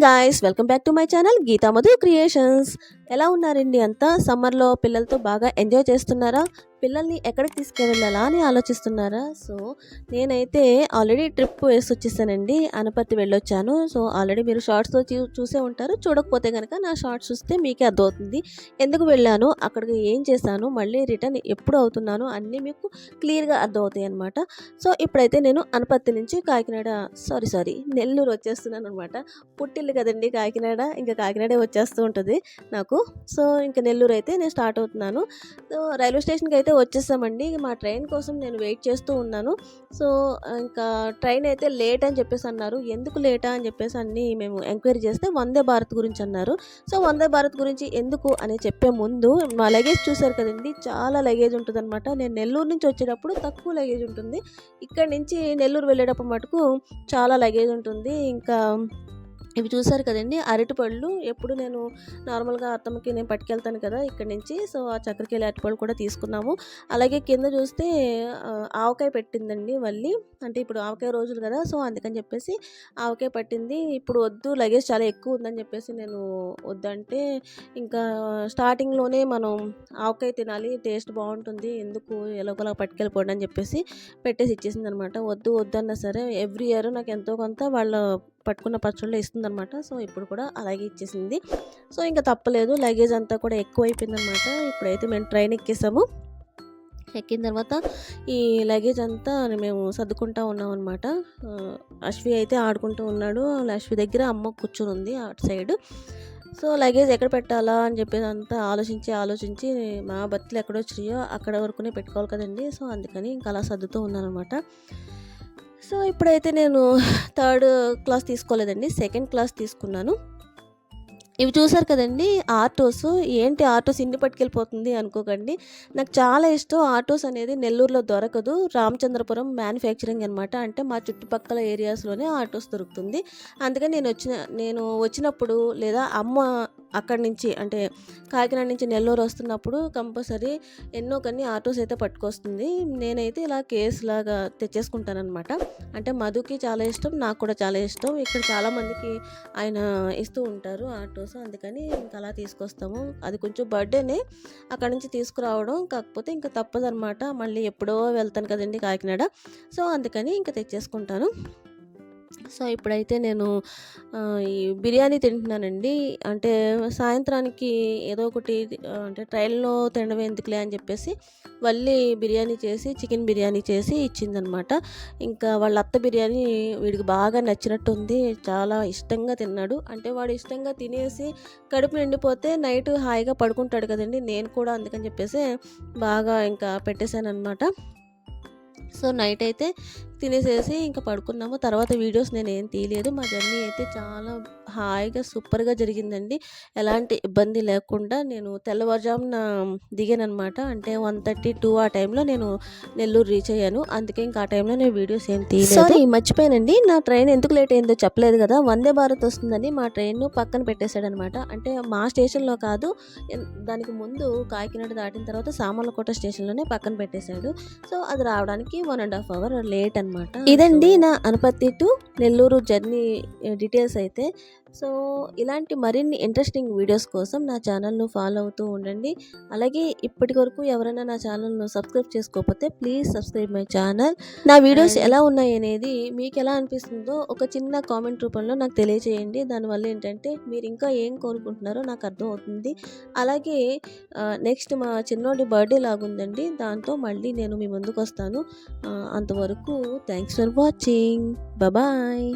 Hey guys welcome back to my channel Geetha Madhu creations ఎలా ఉన్నారండి అంతా? సమ్మర్లో పిల్లలతో బాగా ఎంజాయ్ చేస్తున్నారా? పిల్లల్ని ఎక్కడికి తీసుకువెళ్ళాలా అని ఆలోచిస్తున్నారా? సో నేనైతే ఆల్రెడీ ట్రిప్ వేసి వచ్చేసానండి. అనపర్తి వెళ్ళొచ్చాను. సో ఆల్రెడీ మీరు షార్ట్స్లో చూ చూసే ఉంటారు. చూడకపోతే కనుక నా షార్ట్స్ చూస్తే మీకే అర్థమవుతుంది. ఎందుకు వెళ్ళాను? అక్కడికి ఏం చేశాను? మళ్ళీ రిటర్న్ ఎప్పుడు అవుతున్నాను? అన్నీ మీకు క్లియర్గా అర్థమవుతాయి అనమాట సో ఇప్పుడైతే నేను అనపర్తి నుంచి కాకినాడ సారీ సారీ నెల్లూరు వచ్చేస్తున్నాను అనమాట పుట్టిల్లు కదండి కాకినాడ. ఇంకా కాకినాడే వచ్చేస్తూ ఉంటుంది నాకు. సో ఇంకా నెల్లూరు అయితే నేను స్టార్ట్ అవుతున్నాను. సో రైల్వే స్టేషన్కి అయితే వచ్చేసామండి. మా ట్రైన్ కోసం నేను వెయిట్ చేస్తూ ఉన్నాను. సో ఇంకా ట్రైన్ అయితే లేట్ అని చెప్పేసి అన్నారు. ఎందుకు లేటా అని చెప్పేసి అన్ని మేము ఎంక్వైరీ చేస్తే వందే భారత్ గురించి అన్నారు. సో వందే భారత్ గురించి ఎందుకు అని చెప్పే ముందు మా లగేజ్ చూసారు కదండి. చాలా లగేజ్ ఉంటుంది అనమాట నేను నెల్లూరు నుంచి వచ్చేటప్పుడు తక్కువ లగేజ్ ఉంటుంది. ఇక్కడ నుంచి నెల్లూరు వెళ్ళేటప్పుడు మటుకు చాలా లగేజ్ ఉంటుంది. ఇంకా ఇవి చూసారు కదండి అరటిపళ్ళు. ఎప్పుడు నేను నార్మల్గా అత్తమ్మకి నేను పట్టుకెళ్తాను కదా ఇక్కడ నుంచి సో ఆ చక్కెరకేళి అరటిపళ్ళు కూడా తీసుకున్నాము. అలాగే కింద చూస్తే ఆవకాయ పెట్టిందండి మళ్ళీ. అంటే ఇప్పుడు ఆవకాయ రోజులు కదా సో అందుకని చెప్పేసి ఆవకాయ పట్టింది. ఇప్పుడు వద్దు లగేజ్ చాలా ఎక్కువ ఉందని చెప్పేసి నేను వద్దంటే ఇంకా స్టార్టింగ్లోనే మనం ఆవకాయ తినాలి టేస్ట్ బాగుంటుంది ఎందుకు ఎలాగోలా పట్టుకెళ్ళిపోండి అని చెప్పేసి పెట్టేసి ఇచ్చేసింది అనమాట వద్దు వద్దన్నా సరే ఎవ్రీ ఇయర్ నాకు ఎంతో కొంత వాళ్ళ పట్టుకున్న పచ్చళ్ళు ఇస్తుందన్నమాట. సో ఇప్పుడు కూడా అలాగే ఇచ్చేసింది. సో ఇంకా తప్పలేదు. లగేజ్ అంతా కూడా ఎక్కువ అయిపోయిందనమాట ఇప్పుడైతే మేము ట్రైన్ ఎక్కేసాము. ఎక్కిన తర్వాత ఈ లగేజ్ అంతా మేము సర్దుకుంటా ఉన్నాం అనమాట అశ్వి అయితే ఆడుకుంటూ ఉన్నాడు. అశ్వి దగ్గర అమ్మ కూర్చుని ఉంది అటు సైడ్. సో లగేజ్ ఎక్కడ పెట్టాలా అని చెప్పేసి అంతా ఆలోచించి ఆలోచించి మా బతులు ఎక్కడ వచ్చినాయో అక్కడ వరకునే పెట్టుకోవాలి కదండి. సో అందుకని ఇంకా అలా సర్దుతూ ఉన్నాను అనమాట సో ఇప్పుడైతే నేను థర్డ్ క్లాస్ తీసుకోలేదండి. సెకండ్ క్లాస్ తీసుకున్నాను. ఇవి చూసారు కదండి ఆటోస్. ఏంటి ఆటోస్ ఇన్ని పట్టుకెళ్ళిపోతుంది అనుకోకండి. నాకు చాలా ఇష్టం ఆటోస్ అనేది నెల్లూరులో దొరకదు. రామచంద్రపురం మ్యానుఫ్యాక్చరింగ్ అనమాట అంటే మా చుట్టుపక్కల ఏరియాస్లోనే ఆటోస్ దొరుకుతుంది. అందుకని నేను వచ్చిన నేను వచ్చినప్పుడు లేదా అమ్మ అక్కడి నుంచి అంటే కాకినాడ నుంచి నెల్లూరు వస్తున్నప్పుడు కంపల్సరీ ఎన్నో కొన్ని ఆటోస్ అయితే పట్టుకొస్తుంది. నేనైతే ఇలా కేసు లాగా తెచ్చేసుకుంటానమాట అంటే మధుకి చాలా ఇష్టం నాకు కూడా చాలా ఇష్టం. ఇక్కడ చాలామందికి ఆయన ఇస్తూ ఉంటారు ఆటోస్. అందుకని ఇంకా అలా తీసుకొస్తాము. అది కొంచెం బర్త్డేనే అక్కడ నుంచి తీసుకురావడం. కాకపోతే ఇంకా తప్పదనమాట మళ్ళీ ఎప్పుడో వెళ్తాను కదండి కాకినాడ. సో అందుకని ఇంకా తెచ్చేసుకుంటాను. సో ఇప్పుడైతే నేను ఈ బిర్యానీ తింటున్నానండి. అంటే సాయంత్రానికి ఏదో ఒకటి అంటే ట్రైన్లో తినడం ఎందుకులే అని చెప్పేసి మళ్ళీ బిర్యానీ చేసి చికెన్ బిర్యానీ చేసి ఇచ్చిందనమాట. ఇంకా వాళ్ళ అత్త బిర్యానీ వీడికి బాగా నచ్చినట్టుంది. చాలా ఇష్టంగా తిన్నాడు. అంటే వాడు ఇష్టంగా తినేసి కడుపు నిండిపోతే నైట్ హాయిగా పడుకుంటాడు కదండి. నేను కూడా అందుకని చెప్పేసి బాగా ఇంకా పెట్టేశాను అనమాట సో నైట్ అయితే తినేసేసి ఇంకా పడుకున్నాము. తర్వాత వీడియోస్ నేను ఏం తీయలేదు. మా జర్నీ అయితే చాలా హాయిగా సూపర్గా జరిగిందండి. ఎలాంటి ఇబ్బంది లేకుండా నేను తెల్లవారుజామున దిగాను అనమాట అంటే వన్ థర్టీ టూ ఆ టైంలో నేను నెల్లూరు రీచ్ అయ్యాను. అందుకే ఇంకా ఆ టైంలో నేను వీడియోస్ ఏం తీయలేదు. సారీ మర్చిపోయానండి. నా ట్రైన్ ఎందుకు లేట్ అయిందో చెప్పలేదు కదా. వందే భారత్ వస్తుందని మా ట్రైన్ పక్కన పెట్టేశాడనమాట అంటే మా స్టేషన్లో కాదు దానికి ముందు కాకినాడ దాటిన తర్వాత సామర్లకోట స్టేషన్లోనే పక్కన పెట్టేశాడు. సో అది రావడానికి one and half hour late అనమాట ఇదండి నా Anaparthi to Nellore journey details అయితే సో ఇలాంటి మరిన్ని ఇంట్రెస్టింగ్ వీడియోస్ కోసం నా ఛానల్ను ఫాలో అవుతూ ఉండండి. అలాగే ఇప్పటి వరకు ఎవరైనా నా ఛానల్ను సబ్స్క్రైబ్ చేసుకోకపోతే ప్లీజ్ సబ్స్క్రైబ్ మై ఛానల్ నా వీడియోస్ ఎలా ఉన్నాయి అనేది మీకు ఎలా అనిపిస్తుందో ఒక చిన్న కామెంట్ రూపంలో నాకు తెలియజేయండి దానివల్ల ఏంటంటే మీరు ఇంకా ఏం కోరుకుంటున్నారో నాకు అర్థం అవుతుంది అలాగే నెక్స్ట్ మా చిన్నోడి బర్త్డే లాగుందండి. దాంతో మళ్ళీ నేను మీ ముందుకు వస్తాను అంతవరకు థ్యాంక్స్ ఫర్ వాచింగ్ బాయ్